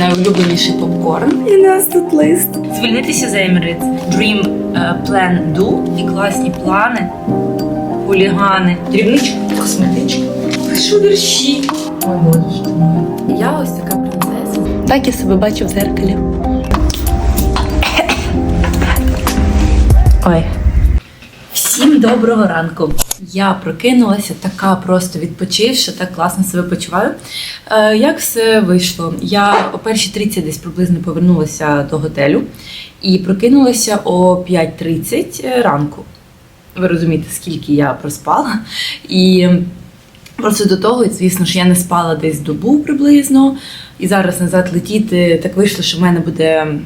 найулюбленіший попкорн. І нас тут лист. Звільнитися з Emirates. Dream е, Plan Do і класні плани, хулігани, дрібнички, косметички. Пишу вірші. Ой, боже мой. Я ось така принцеса. Так я себе бачу в зеркалі. Ой. Всім доброго ранку. Я прокинулася така просто відпочивши, так класно себе почуваю. Е, як все вийшло? Я о першій 30 десь приблизно повернулася до готелю і прокинулася о 5.30 ранку. Ви розумієте, скільки я проспала. І Просто до того, звісно ж, я не спала десь добу приблизно, і зараз назад летіти так вийшло, що в мене буде е,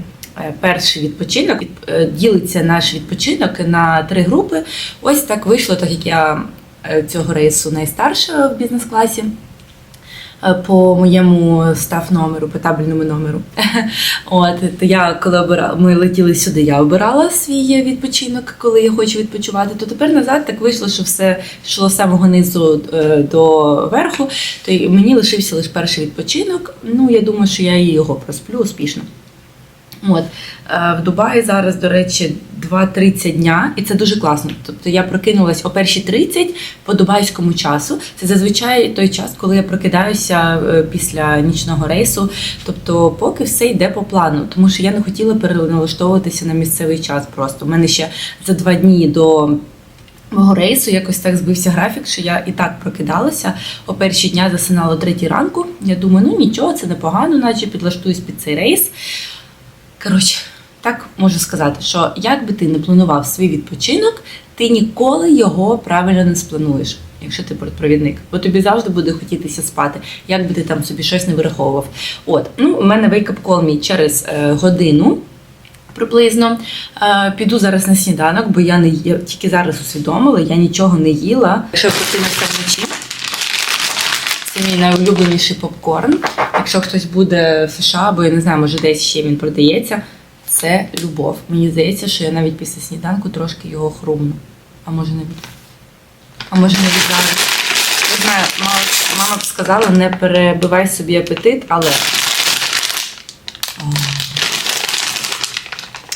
перший відпочинок. Від- е, Ділиться наш відпочинок на три групи. Ось так вийшло, так як я е, цього рейсу найстарша в бізнес-класі. е, По моєму став номеру, по табельному номеру. От то я коли обирала, ми летіли сюди, я обирала свій відпочинок, коли я хочу відпочивати. То тепер назад так вийшло, що все йшло з самого низу е, до верху. То мені лишився лише перший відпочинок. Ну я думаю, що я його просплю успішно. От е, в Дубаї зараз, до речі, 2.30 дня, і це дуже класно. Тобто я прокинулась о 1.30 по дубайському часу. Це зазвичай той час, коли я прокидаюся е, після нічного рейсу. Тобто, поки все йде по плану, тому що я не хотіла переналаштовуватися на місцевий час. Просто У мене ще за два дні до. Мого рейсу якось так збився графік, що я і так прокидалася. О перші дня засинала о третій ранку. Я думаю, ну нічого, це непогано, наче підлаштуюсь під цей рейс. Коротше, так можу сказати, що як би ти не планував свій відпочинок, ти ніколи його правильно не сплануєш, якщо ти провідник. Бо тобі завжди буде хотітися спати, як би ти там собі щось не вираховував. От, ну, у мене wake-up мій через е, годину. Приблизно Е, піду зараз на сніданок, бо я не є, тільки зараз усвідомила, я нічого не їла. Якщо я прокинуся вночі, це мій найулюбленіший попкорн. Якщо хтось буде в США, бо я не знаю, може десь ще він продається. Це любов. Мені здається, що я навіть після сніданку трошки його хрумну. А може навіть. А може навіть зараз. Не знаю, мама, мама б сказала, не перебивай собі апетит, але.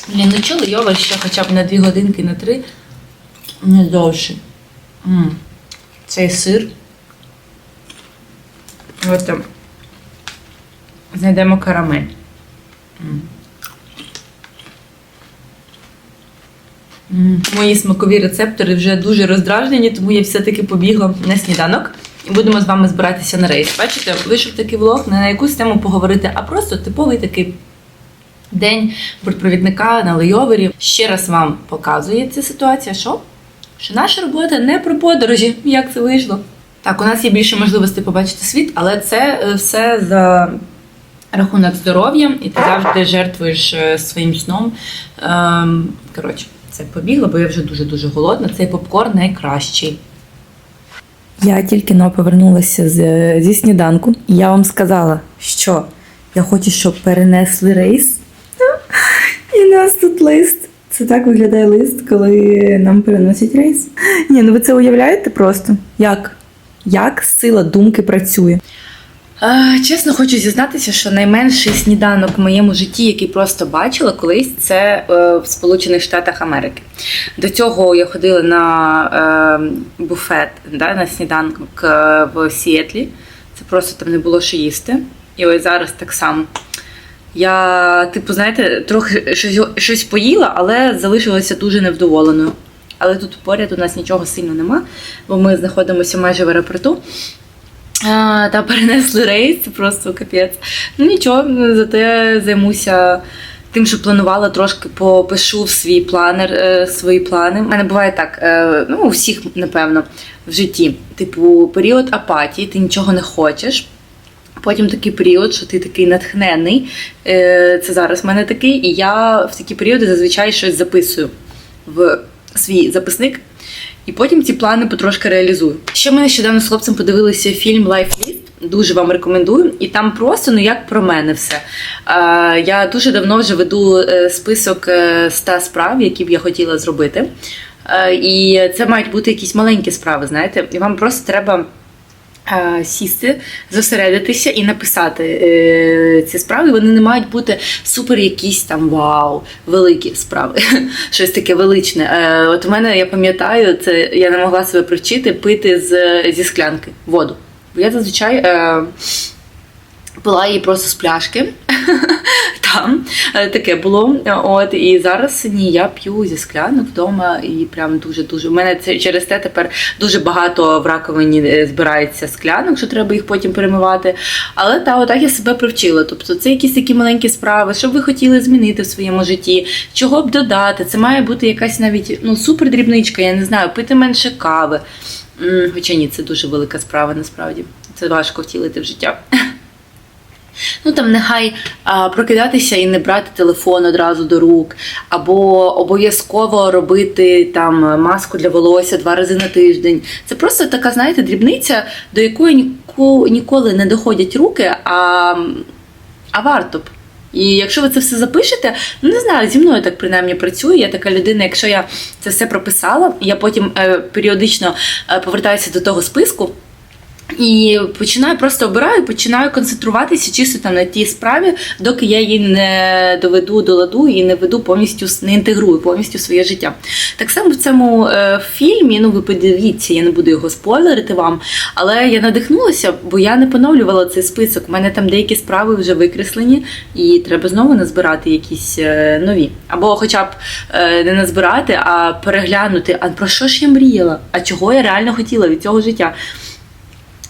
Блін, ну чули йова ще хоча б на дві годинки, на три. Не довше. М. Цей сир. От знайдемо карамель. Мої смакові рецептори вже дуже роздражнені, тому я все-таки побігла на сніданок. І будемо з вами збиратися на рейс. Бачите, вийшов такий влог не на якусь тему поговорити, а просто типовий такий день бортпровідника на лейовері. Ще раз вам показує ця ситуація, що? Що наша робота не про подорожі. Як це вийшло? Так, у нас є більше можливостей побачити світ, але це е, все за рахунок здоров'я, і ти завжди жертвуєш е, своїм сном. Ем, коротше, це побігла, бо я вже дуже-дуже голодна. Цей попкорн найкращий. Я тільки но повернулася з, зі сніданку, і я вам сказала, що я хочу, щоб перенесли рейс. І у нас тут лист. Це так виглядає лист, коли нам переносять рейс. Ні, ну ви це уявляєте просто? Як? Як сила думки працює? Чесно, хочу зізнатися, що найменший сніданок в моєму житті, який просто бачила колись, це е, в Сполучених Штатах Америки. До цього я ходила на е, буфет на сніданок е, в Сіетлі. Це просто там не було що їсти. І ось зараз так само. Я, типу, знаєте, трохи щось поїла, але залишилася дуже невдоволеною. Але тут поряд у нас нічого сильно нема, бо ми знаходимося майже в аеропорту. А, та перенесли рейс, просто капець. Ну нічого, зате займуся тим, що планувала, трошки попишу в свій планер, е, свої плани. У мене буває так, е, ну у всіх, напевно, в житті. Типу, період апатії, ти нічого не хочеш. Потім такий період, що ти такий натхнений. Е, Це зараз в мене такий, і я в такі періоди зазвичай щось записую в свій записник. І потім ці плани потрошки реалізую. Ще ми нещодавно з хлопцем подивилися фільм Life List. Дуже вам рекомендую. І там просто ну як про мене все. Е, я дуже давно вже веду е, список е, 100 справ, які б я хотіла зробити. Е, і це мають бути якісь маленькі справи, знаєте, і вам просто треба е, сісти, зосередитися і написати е, ці справи. Вони не мають бути супер якісь там вау, великі справи, щось таке величне. Е, от у мене, я пам'ятаю, це я не могла себе привчити пити з, зі склянки воду. Бо я зазвичай. Е, Пила її просто з пляшки. Там е, таке було. От і зараз ні, я п'ю зі склянок вдома, і прям дуже дуже. У мене це через те тепер дуже багато в раковині е, збирається склянок, що треба їх потім перемивати. Але та отак я себе привчила. Тобто це якісь такі маленькі справи, що б ви хотіли змінити в своєму житті, чого б додати. Це має бути якась навіть ну супер дрібничка, я не знаю, пити менше кави. Хоча ні, це дуже велика справа, насправді. Це важко втілити в життя. Ну там нехай а, прокидатися і не брати телефон одразу до рук, або обов'язково робити там маску для волосся два рази на тиждень. Це просто така, знаєте, дрібниця, до якої ніко, ніколи не доходять руки, а, а варто б. І якщо ви це все запишете, ну не знаю, зі мною так принаймні працює. Я така людина, якщо я це все прописала, я потім е, періодично е, повертаюся до того списку. І починаю просто обираю, починаю концентруватися чисто там на тій справі, доки я її не доведу до ладу і не веду повністю не інтегрую повністю своє життя. Так само в цьому е, фільмі, ну ви подивіться, я не буду його спойлерити вам, але я надихнулася, бо я не поновлювала цей список. У мене там деякі справи вже викреслені, і треба знову назбирати якісь е, нові. Або хоча б е, не назбирати, а переглянути, а про що ж я мріяла? А чого я реально хотіла від цього життя?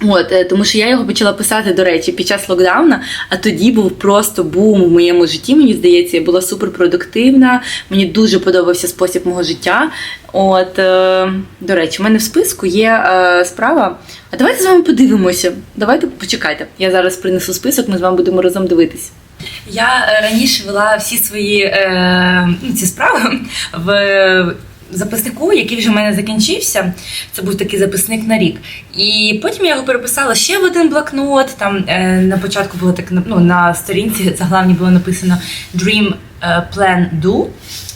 От, е, тому що я його почала писати, до речі, під час локдауна, а тоді був просто бум в моєму житті, мені здається, я була суперпродуктивна, мені дуже подобався спосіб мого життя. От, е, до речі, у мене в списку є е, справа. А давайте з вами подивимося. Давайте почекайте. Я зараз принесу список, ми з вами будемо разом дивитися. Я е, раніше вела всі свої е, ну, ці справи в записнику, який вже в мене закінчився. Це був такий записник на рік. І потім я його переписала ще в один блокнот. Там е, на початку було так ну, на сторінці заглавні було написано Dream е, Plan Do.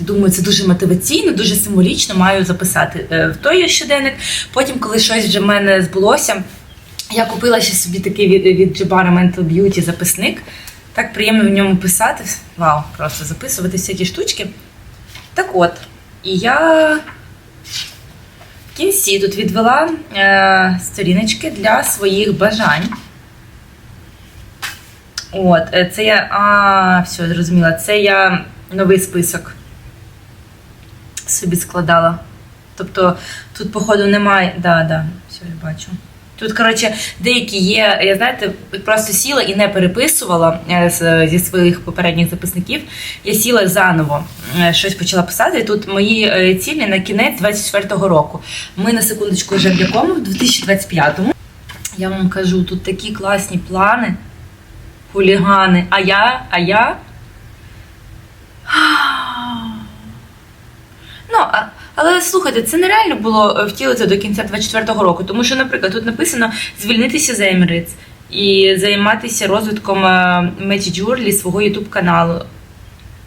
Думаю, це дуже мотиваційно, дуже символічно маю записати е, в той щоденник. Потім, коли щось вже в мене збулося, я купила ще собі такий від, від Jabara Mental Beauty записник. Так приємно в ньому писати. Вау, просто записувати всякі штучки. Так от, і я в кінці тут відвела е, сторіночки для своїх бажань. От, е, це я. А, все, зрозуміла. Це я новий список собі складала. Тобто тут, походу, немає. Да, да, все, я бачу. Тут, коротше, деякі є, я знаєте, просто сіла і не переписувала е, зі своїх попередніх записників. Я сіла заново, е, щось почала писати. І тут мої е, цілі на кінець 24-го року. Ми на секундочку вже в якому? В 2025-му. Я вам кажу, тут такі класні плани, хулігани. А я, а я. Ну, а, але слухайте, це нереально було е, втілити до кінця 24-го року, тому що, наприклад, тут написано звільнитися з Emirates і займатися розвитком Magic Jewelry свого YouTube каналу.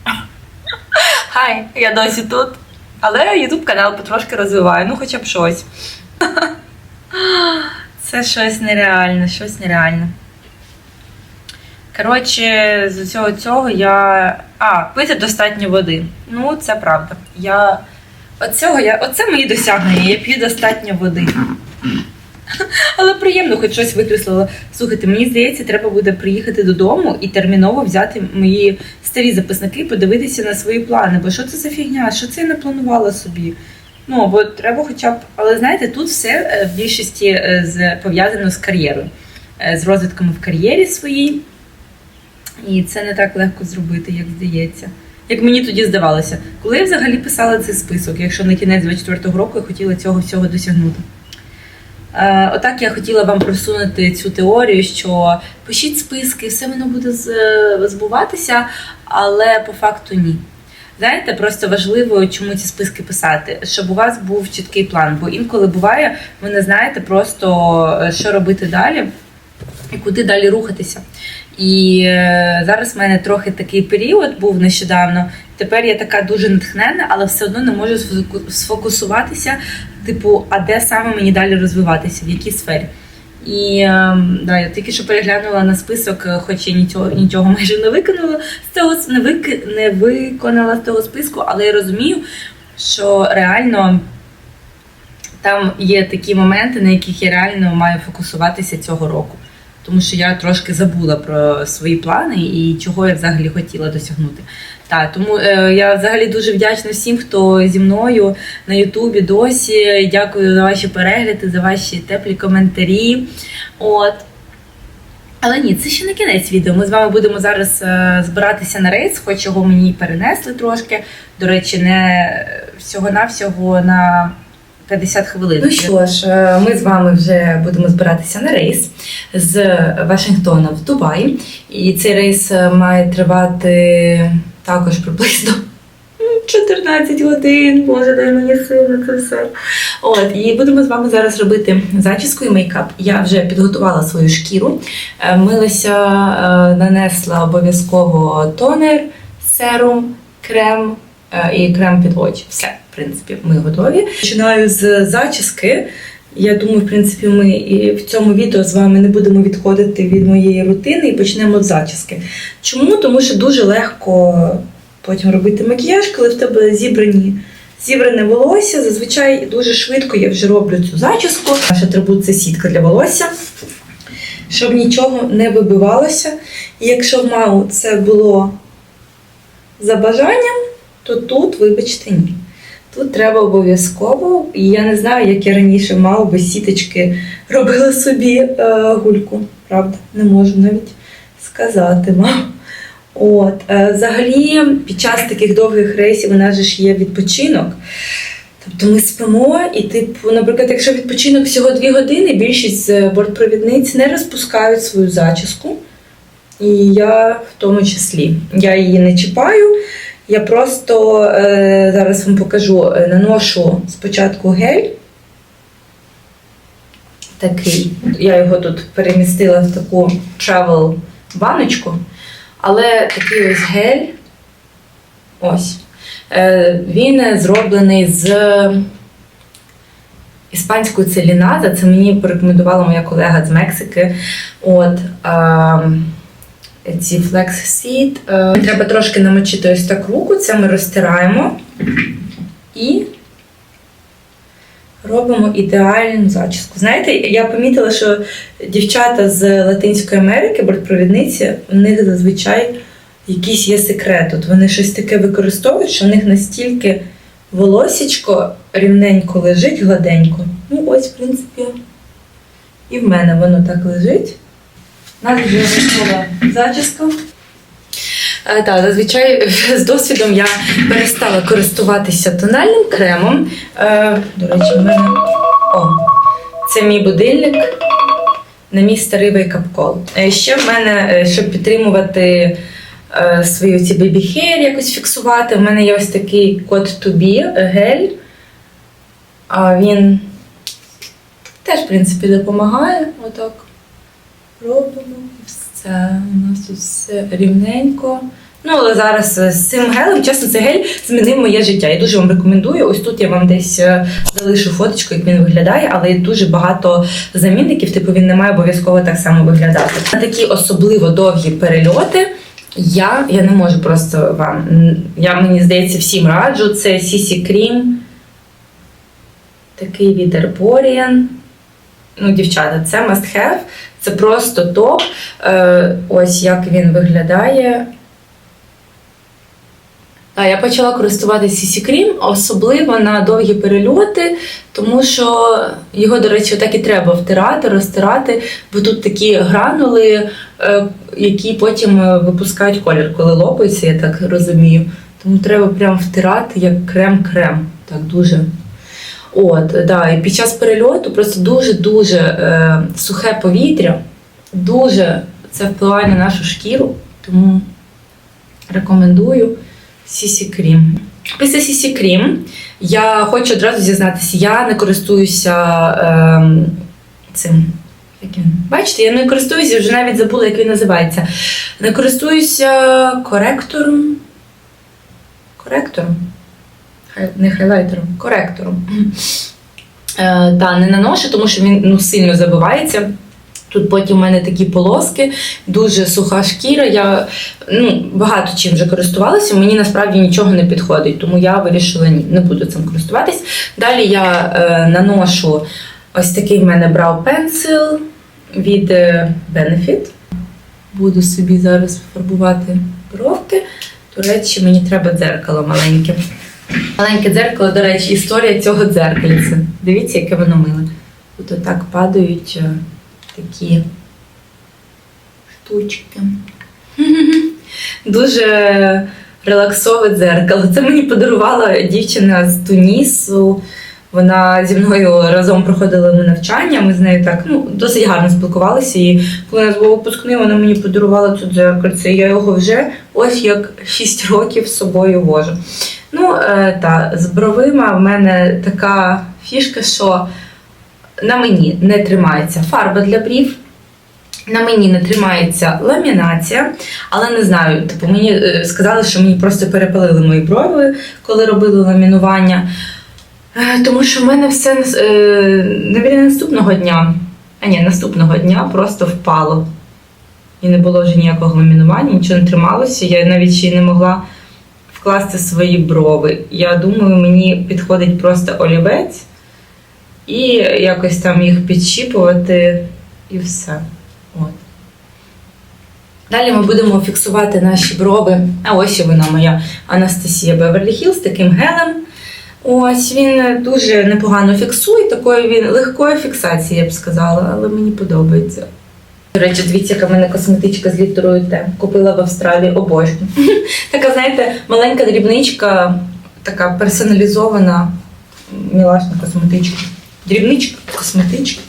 Хай, я досі тут. Але YouTube канал потрошки розвиваю, ну хоча б щось. Це щось нереальне, щось нереальне. Коротше, з усього цього я. А, пити достатньо води. Ну, це правда. Я. Оцього я... Оце мої досягнення. Я п'ю достатньо води. Але приємно, хоч щось викреслила. Слухайте, мені здається, треба буде приїхати додому і терміново взяти мої старі записники і подивитися на свої плани. Бо що це за фігня? Що це я не планувала собі? Ну, бо треба хоча б. Але знаєте, тут все е, в більшості е, з... пов'язано з кар'єрою, Е, з розвитком в кар'єрі своїй. І це не так легко зробити, як здається. Як мені тоді здавалося, коли я взагалі писала цей список, якщо на кінець 24-го року я хотіла цього всього досягнути. Е, отак я хотіла вам просунути цю теорію, що пишіть списки, все воно буде з- збуватися, але по факту ні. Знаєте, просто важливо, чому ці списки писати, щоб у вас був чіткий план. Бо інколи буває, ви не знаєте просто, е, що робити далі і куди далі рухатися. І е, зараз в мене трохи такий період був нещодавно. Тепер я така дуже натхнена, але все одно не можу сфокусуватися, типу, а де саме мені далі розвиватися, в якій сфері. І е, да, я тільки що переглянула на список, е, хоч я нічого, нічого майже не виконала з цього не, вик, не виконала з того списку, але я розумію, що реально там є такі моменти, на яких я реально маю фокусуватися цього року. Тому що я трошки забула про свої плани і чого я взагалі хотіла досягнути. Так, тому е, я взагалі дуже вдячна всім, хто зі мною на Ютубі досі. Дякую за ваші перегляди, за ваші теплі коментарі. От. Але ні, це ще не кінець відео. Ми з вами будемо зараз е, збиратися на рейс, хоч його мені перенесли трошки. До речі, не всього-навсього на 50 хвилин. Ну що ж, е, ми з вами вже будемо збиратися на рейс з Вашингтона в Дубай. І цей рейс е, має тривати також приблизно 14 годин. Боже, дай мені сил на це все. От, і будемо з вами зараз робити зачіску і мейкап. Я вже підготувала свою шкіру, е, милася, нанесла обов'язково тонер, серум, крем і крем під очі. Все, в принципі, ми готові. Починаю з зачіски. Я думаю, в принципі, ми і в цьому відео з вами не будемо відходити від моєї рутини і почнемо з зачіски. Чому? Тому що дуже легко потім робити макіяж, коли в тебе зібрані. Зібране волосся, зазвичай дуже швидко я вже роблю цю зачіску. Наш атрибут це сітка для волосся, щоб нічого не вибивалося. І якщо в мау це було за бажанням, то тут, вибачте, ні. Тут треба обов'язково, і я не знаю, як я раніше мав без сіточки робила собі е, гульку. Правда, не можу навіть сказати вам. От, е, взагалі, під час таких довгих рейсів у нас же ж є відпочинок. Тобто ми спимо, і, типу, наприклад, якщо відпочинок всього 2 години, більшість бортпровідниць не розпускають свою зачіску. І я в тому числі. Я її не чіпаю. Я просто е, зараз вам покажу, е, наношу спочатку гель. Такий. Я його тут перемістила в таку travel баночку. Але такий ось гель. Ось. Е, він зроблений з іспанської целіназа. Це мені порекомендувала моя колега з Мексики. От. Ці Seed. Е, Треба трошки намочити ось так руку, це ми розтираємо і робимо ідеальну зачіску. Знаєте, я помітила, що дівчата з Латинської Америки, бортпровідниці, у них зазвичай якийсь є секрет. От вони щось таке використовують, що в них настільки волосічко рівненько лежить, гладенько. Ну, ось, в принципі, і в мене воно так лежить. Вже готова зачіска. Е, Так, зазвичай з досвідом я перестала користуватися тональним кремом. Е, До речі, в мене о, це мій будильник на мій старий вейкап-кол. Ще в мене, е, щоб підтримувати свої ці бебі-хейр, якось фіксувати, в мене є ось такий код be гель. А він теж, в принципі, допомагає. Отак робимо все. У нас тут все рівненько. Ну, але зараз е, з цим гелем, чесно, цей гель змінив моє життя. Я дуже вам рекомендую. Ось тут я вам десь е, залишу фоточку, як він виглядає, але є дуже багато замінників, типу він не має обов'язково так само виглядати. На такі особливо довгі перельоти. Я, я не можу просто вам. Я мені здається, всім раджу. Це CC Cream. Такий від Herborian. Ну, дівчата, це must have. Це просто топ. Е, ось як він виглядає. Я почала користуватися CC Cream, особливо на довгі перельоти, тому що його, до речі, так і треба втирати, розтирати, бо тут такі гранули, е, які потім е, випускають колір, коли лопаються, я так розумію. Тому треба прям втирати як крем-крем. Так дуже. От, да, і під час перельоту просто дуже-дуже е, сухе повітря, дуже це впливає на нашу шкіру, тому рекомендую CC Cream. Після CC Cream я хочу одразу зізнатися, я не користуюся е, цим. Бачите, я не користуюся, вже навіть забула, як він називається. Не користуюся коректором. Коректором? Не хайлайтером, коректором. Е, та, не наношу, тому що він ну, сильно забивається. Тут потім у мене такі полоски, дуже суха шкіра. Я ну, багато чим вже користувалася, мені насправді нічого не підходить, тому я вирішила ні, не буду цим користуватись. Далі я е, наношу ось такий в мене брау пенсил від е, Benefit. Буду собі зараз фарбувати бровки. До речі, мені треба дзеркало маленьке. Маленьке дзеркало, до речі, історія цього дзеркальця. Дивіться, яке воно миле. Тут отак падають е, такі штучки. Дуже релаксове дзеркало. Це мені подарувала дівчина з Тунісу. Вона зі мною разом проходила ми навчання. Ми з нею так ну, досить гарно спілкувалися. І коли нас був випускний, вона мені подарувала це дзеркальце. Я його вже ось як 6 років з собою вожу. Ну, е, та, з бровима в мене така фішка, що на мені не тримається фарба для брів. На мені не тримається ламінація, але не знаю, типу мені е, сказали, що мені просто перепалили мої брови, коли робили ламінування. Е, Тому що в мене все е, не біля наступного дня, а ні, наступного дня просто впало. І не було вже ніякого ламінування, нічого не трималося. Я навіть ще й не могла вкласти свої брови. Я думаю, мені підходить просто олівець і якось там їх підщіпувати і все. От. Далі ми будемо фіксувати наші брови. А ось і вона моя Анастасія Беверлі Хілл з таким гелем. Ось він дуже непогано фіксує, такої він легкої фіксації, я б сказала, але мені подобається. До речі, дивіться, яка в мене косметичка з літерою Т. Купила в Австралії обожню. така, знаєте, маленька дрібничка, така персоналізована мілашна косметичка. Дрібничка, косметичка.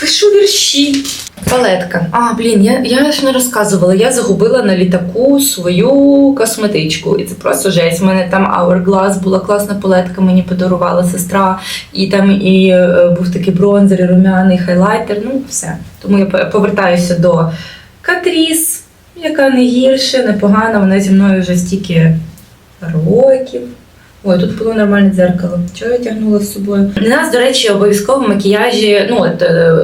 Пишу вірші. Палетка. А, блін, я, я ж не розказувала. Я загубила на літаку свою косметичку. І це просто жесть. У мене там Hourglass була класна палетка, мені подарувала сестра. І там і е, був такий бронзер, і румяний хайлайтер. Ну, все. Тому я повертаюся до Катріс, яка не гірше, непогана. Вона зі мною вже стільки років. Ой, тут було нормальне дзеркало. Чого я тягнула з собою? У нас, до речі, обов'язково в макіяжі, ну от е,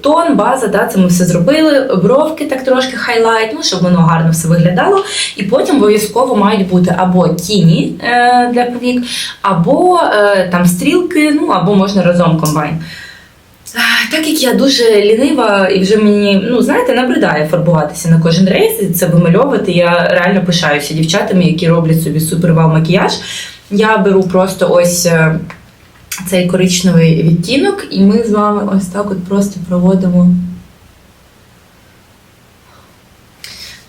тон, база, да, це ми все зробили. Бровки так трошки хайлайт, ну щоб воно гарно все виглядало. І потім обов'язково мають бути або тіні е, для повік, або е, там стрілки, ну або можна разом комбайн. Так як я дуже лінива і вже мені, ну знаєте, набридає фарбуватися на кожен рейс, і це вимальовувати. Я реально пишаюся дівчатами, які роблять собі супер вау макіяж. Я беру просто ось е, цей коричневий відтінок, і ми з вами ось так от просто проводимо.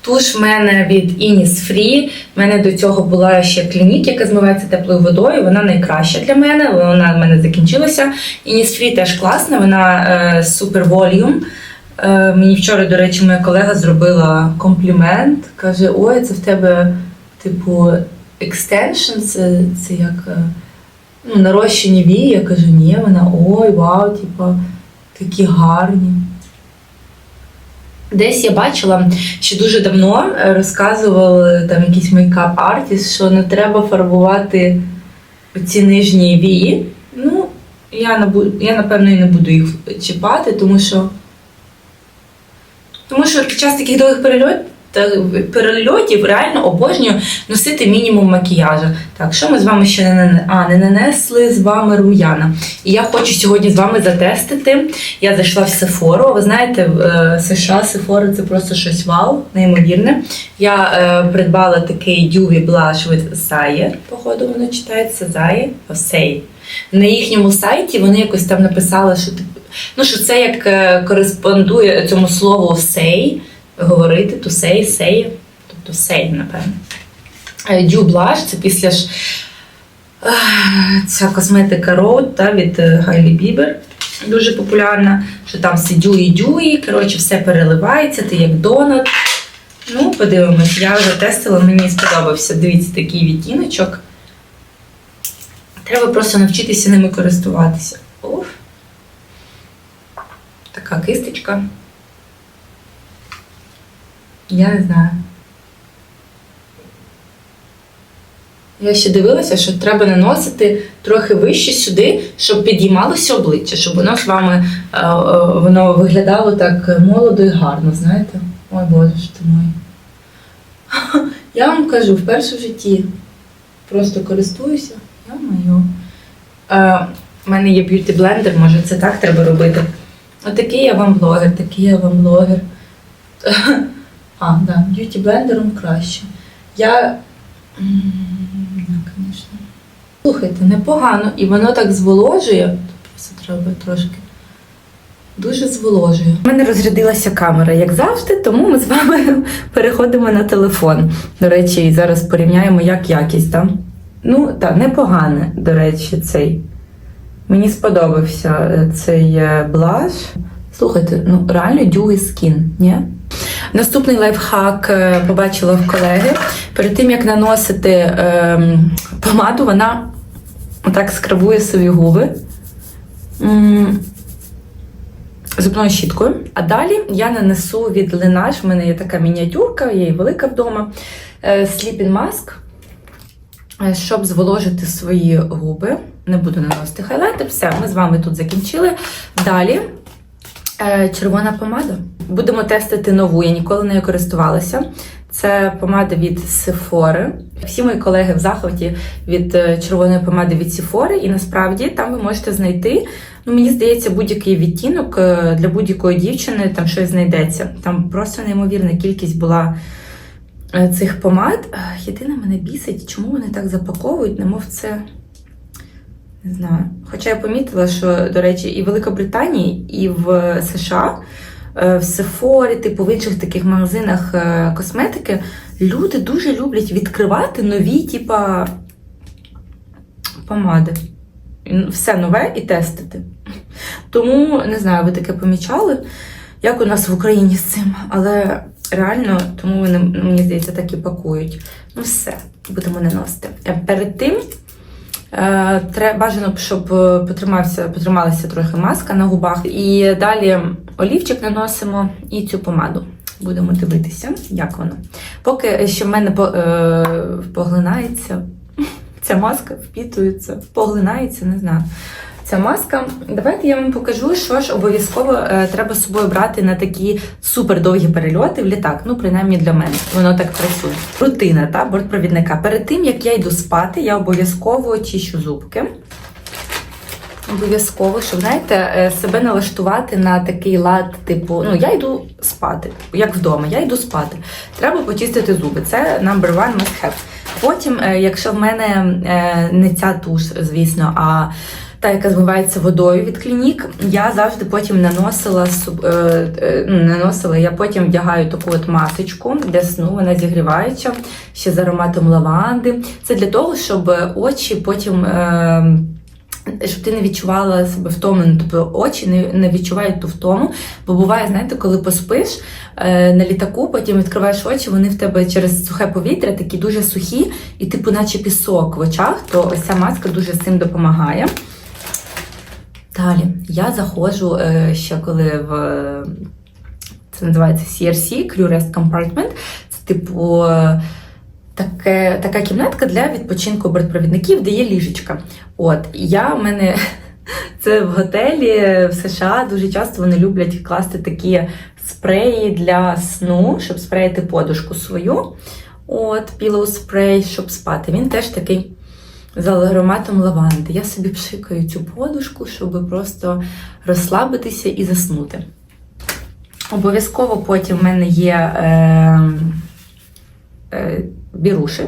Туш в мене від Innisfree. В мене до цього була ще клінік, яка змивається теплою водою. Вона найкраща для мене. Вона в мене закінчилася. Innisfree теж класна, вона е, супер volume. Е, мені вчора, до речі, моя колега зробила комплімент. Каже: Ой, це в тебе, типу, екстеншн, це, це як е, ну, нарощені вії. Я кажу, ні, вона ой, вау, типу, такі гарні. Десь я бачила, що дуже давно е, розказували там якийсь мейкап артіст, що не треба фарбувати ці нижні вії. Ну, я, набу- я напевно і не буду їх чіпати, тому що. Тому що під час таких довгих перельотів, перельотів реально обожнюю носити мінімум макіяжу. Так, що ми з вами ще не, а, не нанесли з вами рум'яна. І я хочу сьогодні з вами затестити. Я зайшла в Sephora. Ви знаєте, в е, США Sephora це просто щось вау, неймовірне. Я е, придбала такий Dewy Blush від Saye, походу воно читається Saye, Osei. На їхньому сайті вони якось там написали, що ну, що це як е, кореспондує цьому слову say, говорити, to say, say, тобто say, напевно. Е, Dew Blush, це після ж е, ця косметика Rode та, від е, Hailey Bieber. Дуже популярна, що там все дюї дюї, коротше, все переливається, ти як донат. Ну, подивимось, я вже тестила, мені сподобався. Дивіться, такий відтіночок. Треба просто навчитися ними користуватися. Оф. Така кисточка. Я не знаю. Я ще дивилася, що треба наносити трохи вище сюди, щоб підіймалося обличчя, щоб воно з вами е, е, воно виглядало так молодо і гарно, знаєте? Ой, Боже ж ти мой. Я вам кажу, вперше в житті просто користуюся. Я маю. Е, у мене є б'юті блендер, може це так треба робити. Отакий я вам блогер, такий я вам блогер. А, да, б'юті блендером краще. Я. Звісно. Слухайте, непогано, і воно так зволожує. Просто треба трошки. Дуже зволожує. У мене розрядилася камера, як завжди, тому ми з вами переходимо на телефон. До речі, і зараз порівняємо, як якість там. Ну, так, непогане, до речі, цей. Мені сподобався е, цей е, блаш. Слухайте, ну реально dewy skin, ні? Наступний лайфхак е, побачила в колеги. Перед тим як наносити ем, помаду, вона отак скрабує свої губи зубною щіткою. А далі я нанесу від Laneige, в мене є така мініатюрка, є і велика вдома. е, Sleeping Mask, е, щоб зволожити свої губи. Не буду наносити хайлайтер. Все, ми з вами тут закінчили. Далі Червона помада. Будемо тестити нову, я ніколи нею користувалася. Це помада від Sephora. Всі мої колеги в захваті від е, червоної помади від Sephora, і насправді там ви можете знайти. Ну, мені здається, будь-який відтінок е, для будь-якої дівчини там щось знайдеться. Там просто неймовірна кількість була е, цих помад. Єдине мене бісить, чому вони так запаковують, немов це. Не знаю. Хоча я помітила, що, до речі, і в Великобританії, і в США, в Сефорі, типу в інших таких магазинах е, косметики, люди дуже люблять відкривати нові, типа, помади. Все нове і тестити. Тому не знаю, ви таке помічали, як у нас в Україні з цим, але реально, тому вони, мені здається, так і пакують. Ну, все, будемо наносити. Е, Перед тим. Е, бажано, щоб е, потрималася трохи маска на губах. І далі олівчик наносимо і цю помаду. Будемо дивитися, як воно. Поки ще в мене е, поглинається ця маска, впітується, поглинається, не знаю. Ця маска. Давайте я вам покажу, що ж обов'язково е, треба з собою брати на такі супердовгі перельоти в літак. Ну, принаймні для мене. Воно так працює. Рутина та бортпровідника. Перед тим як я йду спати, я обов'язково чищу зубки. Обов'язково, щоб знаєте, е, себе налаштувати на такий лад, типу, ну я йду спати, як вдома, я йду спати. Треба почистити зуби. Це number one must have. Потім, е, якщо в мене е, не ця туш, звісно, а та, яка змивається водою від клінік, я завжди потім наносила ну, наносила, я потім вдягаю таку от масочку для сну, вона зігріваюча, ще з ароматом лаванди. Це для того, щоб очі потім. Щоб ти не відчувала себе втомлено, тобто очі не, не відчувають ту втому. Бо буває, знаєте, коли поспиш е, на літаку, потім відкриваєш очі, вони в тебе через сухе повітря такі дуже сухі, і типу, наче пісок в очах, то ось ця маска дуже з цим допомагає. Далі я заходжу е, ще коли в це називається CRC, Crew Rest Compartment. Це типу. е, Таке, така кімнатка для відпочинку бортпровідників, де є ліжечка. От, я в мене це в готелі в США дуже часто вони люблять класти такі спреї для сну, щоб спреяти подушку свою. От, pillow спрей, щоб спати. Він теж такий з ароматом лаванди. Я собі пшикаю цю подушку, щоб просто розслабитися і заснути. Обов'язково потім в мене є. Е, е, біруші.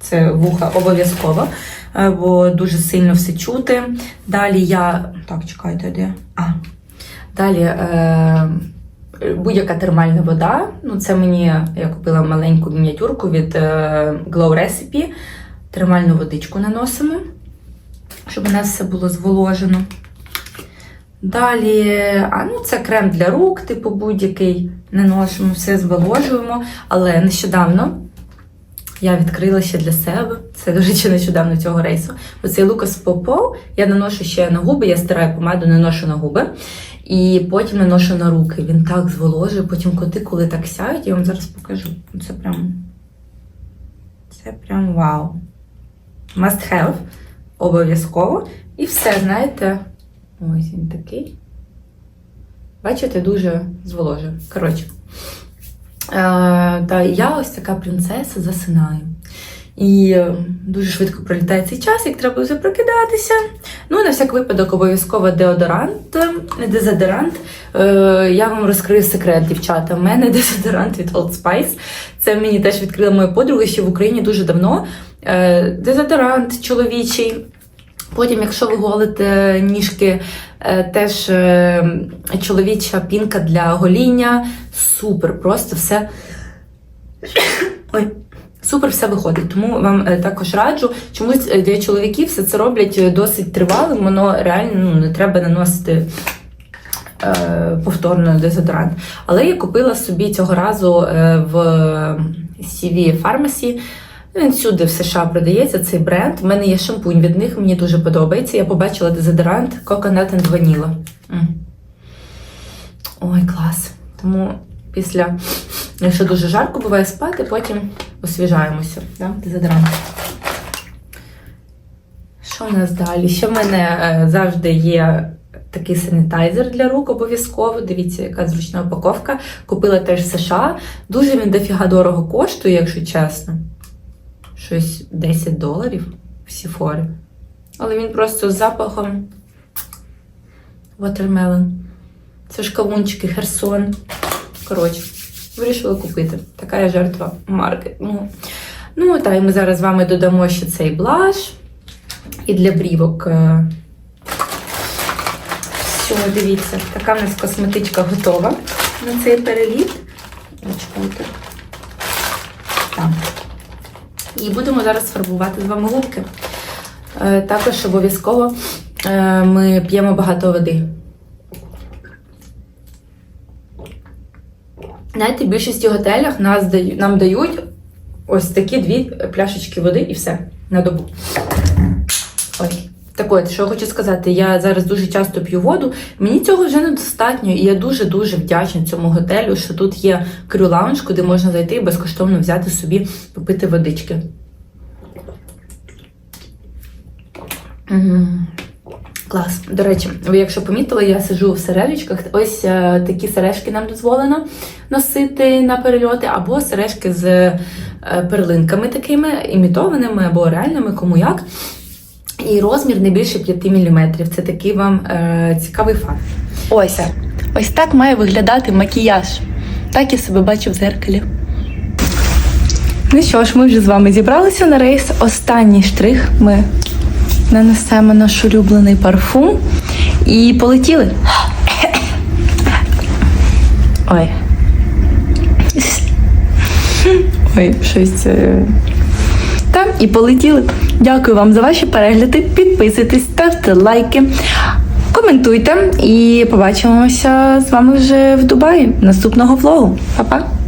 Це вуха обов'язково, е, бо дуже сильно все чути. Далі я. Так, чекайте, де? А. Далі е, будь-яка термальна вода. Ну, це мені я купила маленьку мініатюрку від е, Glow Recipe. Термальну водичку наносимо, щоб у нас все було зволожено. Далі, а ну це крем для рук, типу будь-який. Наносимо, все зволожуємо. Але нещодавно я відкрила ще для себе. Це, до речі, нещодавно цього рейсу. Оцей Лукас Попов я наношу ще на губи, я стираю помаду, наношу на губи. І потім наношу на руки. Він так зволожує, потім коти, коли так сяють, я вам зараз покажу. Це прям. Це прям вау. must have. Обов'язково. І все, знаєте. Ось він такий. Бачите, дуже зволожує. Коротше. Е, та я ось така принцеса засинаю. І е, дуже швидко пролітає цей час, як треба вже прокидатися. Ну, на всяк випадок, обов'язково деодорант, е, дезодорант. Я вам розкрию секрет, дівчата. У мене дезодорант від Old Spice. Це мені теж відкрила моя подруга ще в Україні дуже давно. Дезодорант чоловічий. Потім, якщо ви голите ніжки, е, теж е, чоловіча пінка для гоління. Супер, просто все. Ой. Супер все виходить, тому вам е, також раджу. Чомусь для чоловіків все це роблять досить тривалим, воно реально ну, не треба наносити повторно дезодорант. Але я купила собі цього разу в CV Pharmacy. Він всюди в США продається цей бренд. У мене є шампунь від них, мені дуже подобається. Я побачила дезодорант Coconut and Vanilla. М. Ой, клас. Тому після, якщо дуже жарко буває спати, потім освіжаємося. Да? Дезодорант. Що в нас далі? Ще в мене е, завжди є такий санітайзер для рук обов'язково. Дивіться, яка зручна упаковка. Купила теж в США. Дуже він дофіга дорого коштує, якщо чесно. Щось 10 доларів в Сіфорі. Але він просто з запахом Watermelon. Це ж кавунчики, Херсон. Коротше, вирішила купити. Така я жертва маркетингу. Ну, та і ми зараз з вами додамо ще цей блаш. І для брівок. е, Все, дивіться, така в нас косметичка готова на цей переліт. Чекайте. Так. І будемо зараз фарбувати з вами губки. Е, Також обов'язково е, ми п'ємо багато води. Знаєте, в більшості готелях нас нам дають ось такі дві пляшечки води і все на добу. Ой. Так от, що хочу сказати, я зараз дуже часто п'ю воду. Мені цього вже недостатньо, і я дуже-дуже вдячна цьому готелю, що тут є крю-лаунж, куди можна зайти і безкоштовно взяти собі попити водички. Клас. До речі, ви якщо помітили, я сиджу в сережечках. Ось е, такі сережки нам дозволено носити на перельоти, або сережки з е, перлинками такими, імітованими або реальними, кому як. І розмір не більше 5 мм. Це такий вам е, цікавий факт. Ось. Ось так має виглядати макіяж. Так я себе бачу в зеркалі. Ну що ж, ми вже з вами зібралися на рейс. Останній штрих ми нанесемо наш улюблений парфум і полетіли. Ой. Ой, щось. Та, і полетіли. Дякую вам за ваші перегляди. Підписуйтесь, ставте лайки, коментуйте і побачимося з вами вже в Дубаї наступного влогу. Па-па!